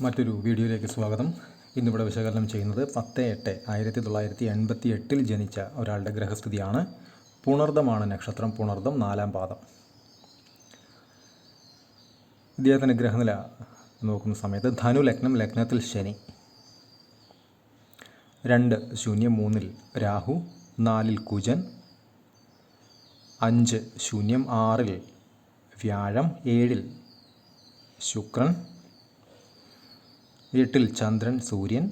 മറ്റൊരു വീഡിയോയിലേക്ക് സ്വാഗതം. ഇന്നിവിടെ വിശകലനം ചെയ്യുന്നത് പത്ത് എട്ട് ആയിരത്തി തൊള്ളായിരത്തി എൺപത്തി എട്ടിൽ ജനിച്ച ഒരാളുടെ ഗ്രഹസ്ഥിതിയാണ്. പുണർദമാണ് നക്ഷത്രം. പുണർദം നാലാം പാദം. ഇദ്ദേഹത്തിന്റെ ഗ്രഹനില നോക്കുന്ന സമയത്ത് ധനു ലഗ്നം ലഗ്നത്തിൽ ശനി. രണ്ട് ശൂന്യം മൂന്നിൽ രാഹു നാലിൽ കുജൻ. അഞ്ച് ശൂന്യം ആറിൽ വ്യാഴം ഏഴിൽ ശുക്രൻ. എട്ടിൽ ചന്ദ്രൻ സൂര്യൻ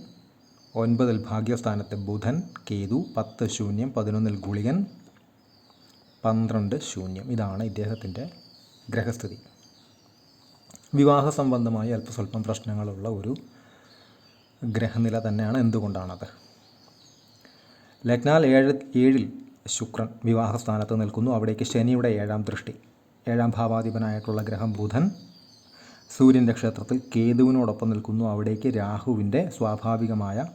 ഒൻപതിൽ ഭാഗ്യസ്ഥാനത്ത് ബുധൻ കേതു പത്ത് ശൂന്യം പതിനൊന്നിൽ ഗുളികൻ പന്ത്രണ്ട് ശൂന്യം. ഇതാണ് ഇദ്ദേഹത്തിന്റെ ഗ്രഹസ്ഥിതി. വിവാഹ സംബന്ധമായി അല്പസ്വല്പം പ്രശ്നങ്ങളുള്ള ഒരു ഗ്രഹനില തന്നെയാണ് എന്തുകൊണ്ടാണത്? ലഗ്നാൽ ഏഴ് ഏഴിൽ ശുക്രൻ വിവാഹസ്ഥാനത്ത് നിൽക്കുന്നു. അവിടേക്ക് ശനിയുടെ ഏഴാം ദൃഷ്ടി. ഏഴാം ഭാവാധിപനായിട്ടുള്ള ഗ്രഹം ബുധൻ സൂര്യന്റെ ക്ഷേത്രത്തിൽ കേതുവിനോടൊപ്പം നിൽക്കുന്നു. അവിടേക്ക് രാഹുവിന്റെ സ്വാഭാവികമായ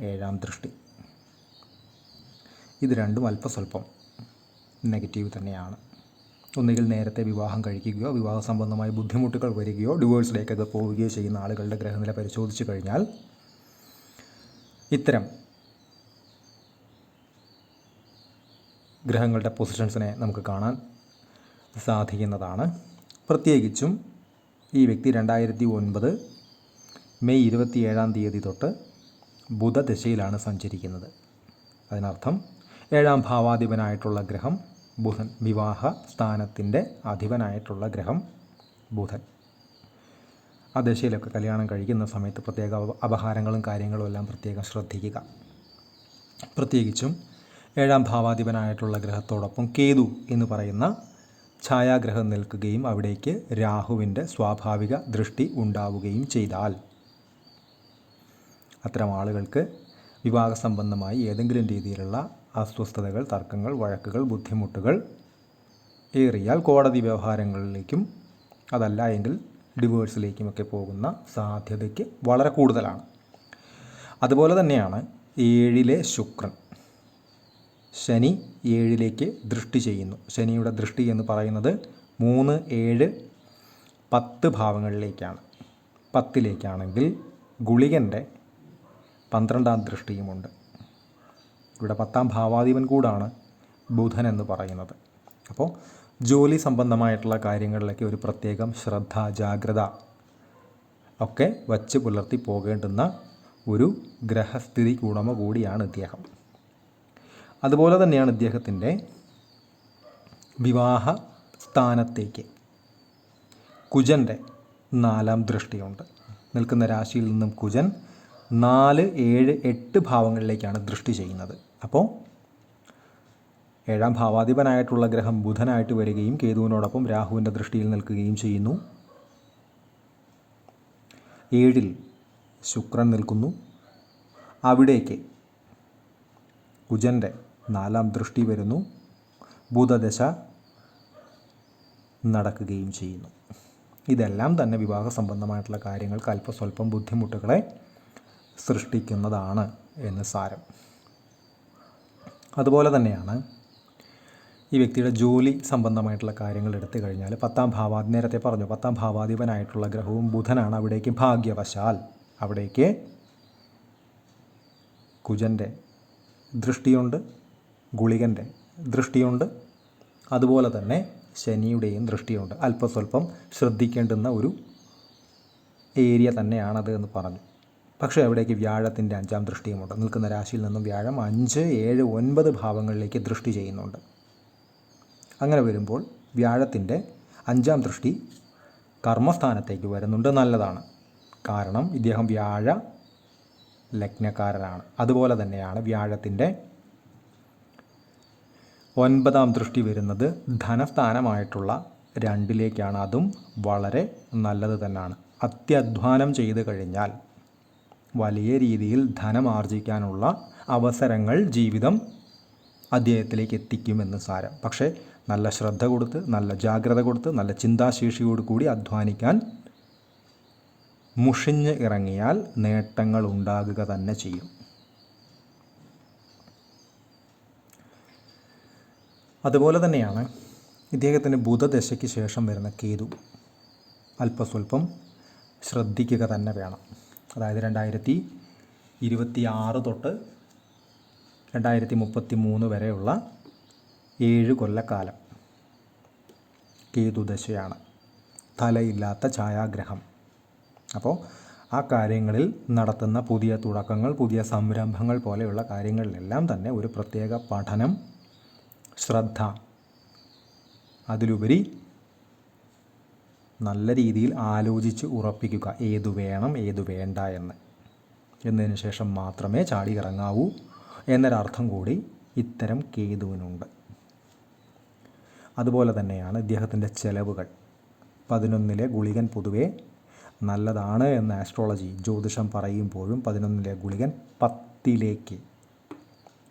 ഏഴാം ദൃഷ്ടി. ഇത് രണ്ടും അല്പസ്വല്പം നെഗറ്റീവ് തന്നെയാണ്. ഒന്നുകിൽ നേരത്തെ വിവാഹം കഴിക്കുകയോ വിവാഹ സംബന്ധമായ ബുദ്ധിമുട്ടുകൾ വരികയോ ഡിവോഴ്സിലേക്കൊക്കെ പോവുകയോ ചെയ്യുന്ന ആളുകളുടെ ഗ്രഹനില പരിശോധിച്ചു കഴിഞ്ഞാൽ ഇത്തരം ഗ്രഹങ്ങളുടെ പൊസിഷൻസിനെ നമുക്ക് കാണാൻ സാധിക്കുന്നതാണ്. പ്രത്യേകിച്ചും ഈ വ്യക്തി രണ്ടായിരത്തി ഒൻപത് മെയ് ഇരുപത്തിയേഴാം തീയതി തൊട്ട് ബുധദശയിലാണ് സഞ്ചരിക്കുന്നത്. അതിനർത്ഥം ഏഴാം ഭാവാധിപനായിട്ടുള്ള ഗ്രഹം ബുധൻ. വിവാഹ സ്ഥാനത്തിന്റെ അധിപനായിട്ടുള്ള ഗ്രഹം ബുധൻ. ആ ദശയിലൊക്കെ കല്യാണം കഴിക്കുന്ന സമയത്ത് പ്രത്യേക അപ- അപഹാരങ്ങളും കാര്യങ്ങളും എല്ലാം പ്രത്യേകം ശ്രദ്ധിക്കുക. പ്രത്യേകിച്ചും ഏഴാം ഭാവാധിപനായിട്ടുള്ള ഗ്രഹത്തോടൊപ്പം കേതു എന്ന് പറയുന്ന ഛായാഗ്രഹം നിൽക്കുകയും അവിടേക്ക് രാഹുവിന്റെ സ്വാഭാവിക ദൃഷ്ടി ഉണ്ടാവുകയും ചെയ്താൽ. അത്തരം ആളുകൾക്ക് വിവാഹ സംബന്ധമായി ഏതെങ്കിലും രീതിയിലുള്ള അസ്വസ്ഥതകൾ തർക്കങ്ങൾ വഴക്കുകൾ ബുദ്ധിമുട്ടുകൾ ഏറിയാൽ കോടതി വ്യവഹാരങ്ങളിലേക്കും അതല്ല എങ്കിൽ ഡിവോഴ്സിലേക്കുമൊക്കെ പോകുന്ന സാധ്യതയ്ക്ക് വളരെ കൂടുതലാണ്. അതുപോലെ തന്നെയാണ് ഏഴിലെ ശുക്രൻ. ശനി ഏഴിലേക്ക് ദൃഷ്ടി ചെയ്യുന്നു. ശനിയുടെ ദൃഷ്ടി എന്ന് പറയുന്നത് മൂന്ന് ഏഴ് പത്ത് ഭാവങ്ങളിലേക്കാണ്. പത്തിലേക്കാണെങ്കിൽ ഗുളികന്റെ പന്ത്രണ്ടാം ദൃഷ്ടിയുമുണ്ട്. ഇവിടെ പത്താം ഭാവാധിപൻ കൂടാണ് ബുധൻ എന്ന് പറയുന്നത്. അപ്പോൾ ജോലി സംബന്ധമായിട്ടുള്ള കാര്യങ്ങളിലൊക്കെ ഒരു പ്രത്യേകം ശ്രദ്ധ ജാഗ്രത ഒക്കെ വച്ച് പുലർത്തി പോകേണ്ടുന്ന ഒരു ഗ്രഹസ്ഥിതി ഉടമ കൂടിയാണ് ഇദ്ദേഹം. അതുപോലെ തന്നെയാണ് ഇദ്ദേഹത്തിന്റെ വിവാഹ സ്ഥാനത്തേക്ക്. കുജന്റെ നാലാം ദൃഷ്ടിയുണ്ട്. നിൽക്കുന്ന രാശിയിൽ നിന്നും കുജൻ നാല് ഏഴ് എട്ട് ഭാവങ്ങളിലേക്കാണ് ദൃഷ്ടി ചെയ്യുന്നത്. അപ്പോൾ ഏഴാം ഭാവാധിപനായിട്ടുള്ള ഗ്രഹം ബുധനായിട്ട് വരികയും കേതുവിനോടൊപ്പം രാഹുവിന്റെ ദൃഷ്ടിയിൽ നിൽക്കുകയും ചെയ്യുന്നു. ഏഴിൽ ശുക്രൻ നിൽക്കുന്നു. അവിടേക്ക് കുജന്റെ നാലാം ദൃഷ്ടി വരുന്നു. ഭൂതദശ നടക്കുകയും ചെയ്യുന്നു. ഇതെല്ലാം തന്നെ വിവാഹ സംബന്ധമായിട്ടുള്ള കാര്യങ്ങൾക്ക് അല്പസ്വല്പം ബുദ്ധിമുട്ടുകളെ സൃഷ്ടിക്കുന്നതാണ് എന്ന് സാരം. അതുപോലെ തന്നെയാണ് ഈ വ്യക്തിയുടെ ജോലി സംബന്ധമായിട്ടുള്ള കാര്യങ്ങൾ എടുത്തു കഴിഞ്ഞാൽ പത്താം ഭാവാധി നേരത്തെ പറഞ്ഞു പത്താം ഭാവാധിപനായിട്ടുള്ള ഗ്രഹവും ബുധനാണ്. അവിടേക്ക് ഭാഗ്യവശാൽ അവിടേക്ക് കുജന്റെ ദൃഷ്ടിയുണ്ട്. ഗുളികന്റെ ദൃഷ്ടിയുണ്ട്. അതുപോലെ തന്നെ ശനിയുടെയും ദൃഷ്ടിയുണ്ട്. അല്പസ്വല്പം ശ്രദ്ധിക്കേണ്ടുന്ന ഒരു ഏരിയ തന്നെയാണത് എന്ന് പറഞ്ഞു. പക്ഷേ അവിടേക്ക് വ്യാഴത്തിന്റെ അഞ്ചാം ദൃഷ്ടിയുമുണ്ട്. നിൽക്കുന്ന രാശിയിൽ നിന്നും വ്യാഴം അഞ്ച് ഏഴ് ഒൻപത് ഭാവങ്ങളിലേക്ക് ദൃഷ്ടി ചെയ്യുന്നുണ്ട്. അങ്ങനെ വരുമ്പോൾ വ്യാഴത്തിന്റെ അഞ്ചാം ദൃഷ്ടി കർമ്മസ്ഥാനത്തേക്ക് വരുന്നുണ്ട്. നല്ലതാണ്. കാരണം ഇദ്ദേഹം വ്യാഴ ലഗ്നക്കാരനാണ്. അതുപോലെ തന്നെയാണ് വ്യാഴത്തിന്റെ ഒൻപതാം ദൃഷ്ടി വരുന്നത് ധനസ്ഥാനമായിട്ടുള്ള രണ്ടിലേക്കാണ്. അതും വളരെ നല്ലത് തന്നെയാണ്. അത്യധ്വാനം ചെയ്ത് കഴിഞ്ഞാൽ വലിയ രീതിയിൽ ധനം ആർജിക്കാനുള്ള അവസരങ്ങൾ ജീവിതം അദ്ദേഹത്തിലേക്ക് എത്തിക്കുമെന്ന് സാരം. പക്ഷേ നല്ല ശ്രദ്ധ കൊടുത്ത് നല്ല ജാഗ്രത കൊടുത്ത് നല്ല ചിന്താശേഷിയോട് കൂടി അധ്വാനിക്കാൻ മുഷിഞ്ഞ് ഇറങ്ങിയാൽ നേട്ടങ്ങൾ ഉണ്ടാകുക തന്നെ ചെയ്യും. അതുപോലെ തന്നെയാണ് ഇദ്ദേഹത്തിന്റെ ബുധദശയ്ക്ക് ശേഷം വരുന്ന കേതു. അല്പസ്വല്പം ശ്രദ്ധിക്കുക തന്നെ വേണം. അതായത് രണ്ടായിരത്തി ഇരുപത്തി ആറ് തൊട്ട് രണ്ടായിരത്തി മുപ്പത്തി മൂന്ന് വരെയുള്ള ഏഴ് കൊല്ലക്കാലം കേതുദശയാണ്. തലയില്ലാത്ത ഛായാഗ്രഹം. അപ്പോൾ ആ കാര്യങ്ങളിൽ നടത്തുന്ന പുതിയ തുടക്കങ്ങൾ പുതിയ സംരംഭങ്ങൾ പോലെയുള്ള കാര്യങ്ങളിലെല്ലാം തന്നെ ഒരു പ്രത്യേക പഠനം ശ്രദ്ധ. അതിലുപരി നല്ല രീതിയിൽ ആലോചിച്ച് ഉറപ്പിക്കുക. ഏതു വേണം ഏതു വേണ്ട എന്ന്. എന്നതിന് ശേഷം മാത്രമേ ചാടി ഇറങ്ങാവൂ എന്നൊരർത്ഥം കൂടി ഇത്തരം കേതുവിനുണ്ട്. അതുപോലെ തന്നെയാണ് ഇദ്ദേഹത്തിന്റെ ചെലവുകൾ. പതിനൊന്നിലെ ഗുളികൻ പൊതുവേ നല്ലതാണ് എന്ന് ആസ്ട്രോളജി ജ്യോതിഷം പറയുമ്പോഴും പതിനൊന്നിലെ ഗുളികൻ പത്തിലേക്ക്.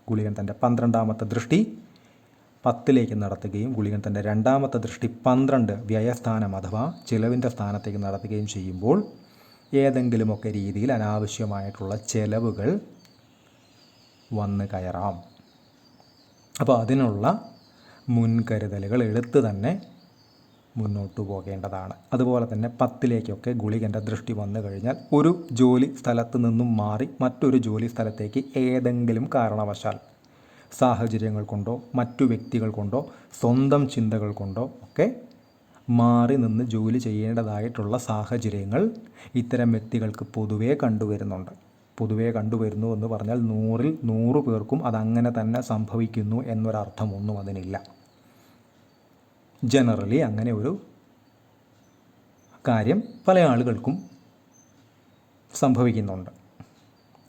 ഗുളികൻ തന്റെ പന്ത്രണ്ടാമത്തെ ദൃഷ്ടി പത്തിലേക്ക് നടത്തുകയും ഗുളികൻ തന്റെ രണ്ടാമത്തെ ദൃഷ്ടി പന്ത്രണ്ട് വ്യയസ്ഥാനം അഥവാ ചിലവിന്റെ സ്ഥാനത്തേക്ക് നടത്തുകയും ചെയ്യുമ്പോൾ ഏതെങ്കിലുമൊക്കെ രീതിയിൽ അനാവശ്യമായിട്ടുള്ള ചെലവുകൾ വന്ന് കയറാം. അപ്പോൾ അതിനുള്ള മുൻകരുതലുകൾ എടുത്ത് തന്നെ മുന്നോട്ട് പോകേണ്ടതാണ്. അതുപോലെ തന്നെ പത്തിലേക്കൊക്കെ ഗുളികന്റെ ദൃഷ്ടി വന്നു കഴിഞ്ഞാൽ ഒരു ജോലി സ്ഥലത്ത് നിന്നും മാറി മറ്റൊരു ജോലി സ്ഥലത്തേക്ക് ഏതെങ്കിലും കാരണവശാൽ സാഹചര്യങ്ങൾ കൊണ്ടോ മറ്റു വ്യക്തികൾ കൊണ്ടോ സ്വന്തം ചിന്തകൾ കൊണ്ടോ ഒക്കെ മാറി നിന്ന് ജോലി ചെയ്യേണ്ടതായിട്ടുള്ള സാഹചര്യങ്ങൾ ഇത്തരം വ്യക്തികൾക്ക് പൊതുവേ കണ്ടുവരുന്നുണ്ട്. പൊതുവേ കണ്ടുവരുന്നു എന്ന് പറഞ്ഞാൽ നൂറിൽ നൂറ് പേർക്കും അതങ്ങനെ തന്നെ സംഭവിക്കുന്നു എന്നൊരർത്ഥമൊന്നും അതിനില്ല. ജനറലി അങ്ങനെ ഒരു കാര്യം പല ആളുകൾക്കും സംഭവിക്കുന്നുണ്ട്.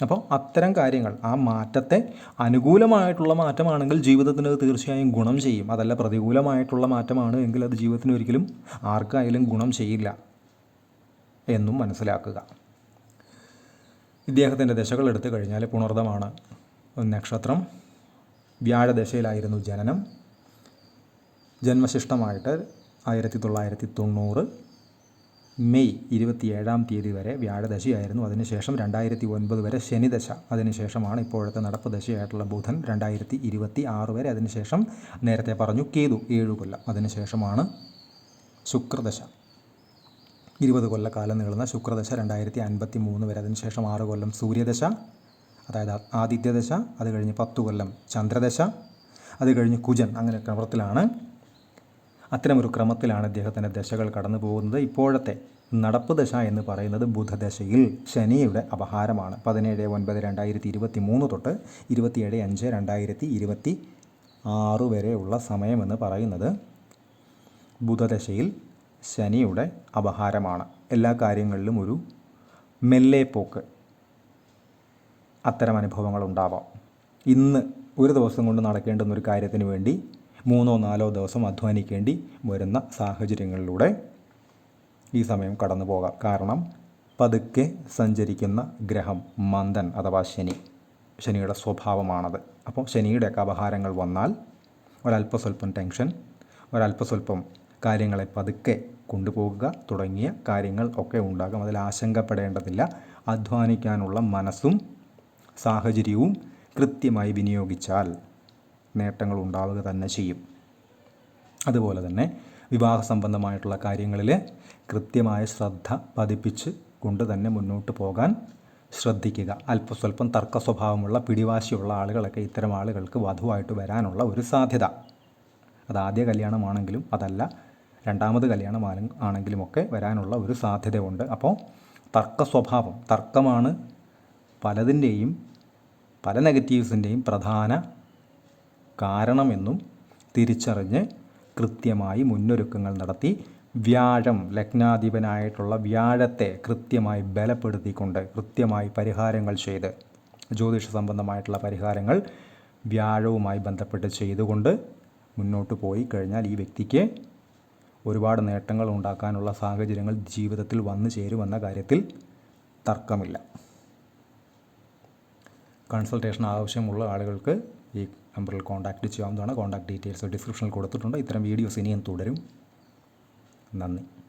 അപ്പോൾ അത്തരം കാര്യങ്ങൾ ആ മാറ്റത്തെ അനുകൂലമായിട്ടുള്ള മാറ്റമാണെങ്കിൽ ജീവിതത്തിന് അത് തീർച്ചയായും ഗുണം ചെയ്യും. അതല്ല പ്രതികൂലമായിട്ടുള്ള മാറ്റമാണ് എങ്കിൽ അത് ജീവിതത്തിന് ഒരിക്കലും ആർക്കായാലും ഗുണം ചെയ്യില്ല എന്നും മനസ്സിലാക്കുക. ഇദ്ദേഹത്തിന്റെ ദശകൾ എടുത്തു കഴിഞ്ഞാൽ പുണർദമാണ്. നക്ഷത്രം വ്യാഴദശയിലായിരുന്നു ജനനം. ജന്മശിഷ്ടമായിട്ട് ആയിരത്തി തൊള്ളായിരത്തി തൊണ്ണൂറ്. മെയ് ഇരുപത്തിയേഴാം തീയതി വരെ വ്യാഴദശയായിരുന്നു. അതിനുശേഷം രണ്ടായിരത്തി ഒൻപത് വരെ ശനിദശ. അതിനുശേഷമാണ് ഇപ്പോഴത്തെ നടപ്പ് ദശയായിട്ടുള്ള ബുധൻ രണ്ടായിരത്തി ഇരുപത്തി ആറ് വരെ. അതിനുശേഷം നേരത്തെ പറഞ്ഞു കേതു ഏഴു കൊല്ലം. അതിനുശേഷമാണ് ശുക്രദശ. ഇരുപത് കൊല്ലക്കാലം നീളുന്ന ശുക്രദശ രണ്ടായിരത്തി അൻപത്തി മൂന്ന് വരെ. അതിനുശേഷം ആറ് കൊല്ലം സൂര്യദശ അതായത് ആദിത്യദശ അത് കഴിഞ്ഞ് പത്തു കൊല്ലം ചന്ദ്രദശ അത് കഴിഞ്ഞ് കുജൻ. അങ്ങനെ ക്രമത്തിലാണ് അത്തരമൊരു ക്രമത്തിലാണ് ഇദ്ദേഹത്തിന്റെ ദശകൾ കടന്നു പോകുന്നത് ഇപ്പോഴത്തെ നടപ്പ് ദശ എന്ന് പറയുന്നത് ബുധദശയിൽ ശനിയുടെ അപഹാരമാണ്. പതിനേഴ് ഒൻപത് രണ്ടായിരത്തി ഇരുപത്തി മൂന്ന് തൊട്ട് ഇരുപത്തിയേഴ് അഞ്ച് രണ്ടായിരത്തി ഇരുപത്തി ആറ് വരെയുള്ള സമയമെന്ന് പറയുന്നത് ബുധദശയിൽ ശനിയുടെ അപഹാരമാണ്. എല്ലാ കാര്യങ്ങളിലും ഒരു മെല്ലെ പോക്ക് അത്തരം അനുഭവങ്ങൾ ഉണ്ടാവാം. ഇന്ന് ഒരു ദിവസം കൊണ്ട് നടക്കേണ്ടുന്ന ഒരു കാര്യത്തിന് വേണ്ടി മൂന്നോ നാലോ ദിവസം അധ്വാനിക്കേണ്ടി വരുന്ന സാഹചര്യങ്ങളിലൂടെ ഈ സമയം കടന്നു പോകാം. കാരണം പതുക്കെ സഞ്ചരിക്കുന്ന ഗ്രഹം മന്ദൻ അഥവാ ശനി ശനിയുടെ സ്വഭാവമാണത്. അപ്പോൾ ശനിയുടെയൊക്കെ അപഹാരങ്ങൾ വന്നാൽ ഒരല്പസ്വല്പം ടെൻഷൻ ഒരല്പസ്വല്പം കാര്യങ്ങളെ പതുക്കെ കൊണ്ടുപോകുക തുടങ്ങിയ കാര്യങ്ങൾ ഒക്കെ ഉണ്ടാകും. അതിൽ ആശങ്കപ്പെടേണ്ടതില്ല. അധ്വാനിക്കാനുള്ള മനസ്സും സാഹചര്യവും കൃത്യമായി വിനിയോഗിച്ചാൽ നേട്ടങ്ങൾ ഉണ്ടാവുക തന്നെ ചെയ്യും. അതുപോലെ തന്നെ വിവാഹ സംബന്ധമായിട്ടുള്ള കാര്യങ്ങളിൽ കൃത്യമായ ശ്രദ്ധ പതിപ്പിച്ച് കൊണ്ട് തന്നെ മുന്നോട്ട് പോകാൻ ശ്രദ്ധിക്കുക. അല്പസ്വല്പം തർക്ക സ്വഭാവമുള്ള പിടിവാശിയുള്ള ആളുകളൊക്കെ ഇത്തരം ആളുകൾക്ക് വധുവായിട്ട് വരാനുള്ള ഒരു സാധ്യത. അത് ആദ്യ കല്യാണമാണെങ്കിലും അതല്ല രണ്ടാമത് കല്യാണം ആണെങ്കിലുമൊക്കെ വരാനുള്ള ഒരു സാധ്യതയുണ്ട്. അപ്പോൾ തർക്ക സ്വഭാവം തർക്കമാണ് പലതിന്റെയും പല നെഗറ്റീവ്സിന്റെയും പ്രധാന കാരണമെന്നും തിരിച്ചറിഞ്ഞ് കൃത്യമായി മുന്നൊരുക്കങ്ങൾ നടത്തി വ്യാഴം ലഗ്നാധിപനായിട്ടുള്ള വ്യാഴത്തെ കൃത്യമായി ബലപ്പെടുത്തിക്കൊണ്ട് കൃത്യമായി പരിഹാരങ്ങൾ ചെയ്ത് ജ്യോതിഷ സംബന്ധമായിട്ടുള്ള പരിഹാരങ്ങൾ വ്യാഴവുമായി ബന്ധപ്പെട്ട് ചെയ്തുകൊണ്ട് മുന്നോട്ട് പോയി കഴിഞ്ഞാൽ ഈ വ്യക്തിക്ക് ഒരുപാട് നേട്ടങ്ങൾ ഉണ്ടാക്കാനുള്ള സാഹചര്യങ്ങൾ ജീവിതത്തിൽ വന്നു ചേരുമെന്ന കാര്യത്തിൽ തർക്കമില്ല. കൺസൾട്ടേഷൻ ആവശ്യമുള്ള ആളുകൾക്ക് ഈ നമ്പറിൽ കോൺടാക്റ്റ് ചെയ്യാവുന്നതാണ്. കോൺടാക്ട് ഡീറ്റെയിൽസ് ഡിസ്ക്രിപ്ഷനിൽ കൊടുത്തിട്ടുണ്ട്. ഇത്തരം വീഡിയോസ് ഇനിയും തുടരും. നന്ദി.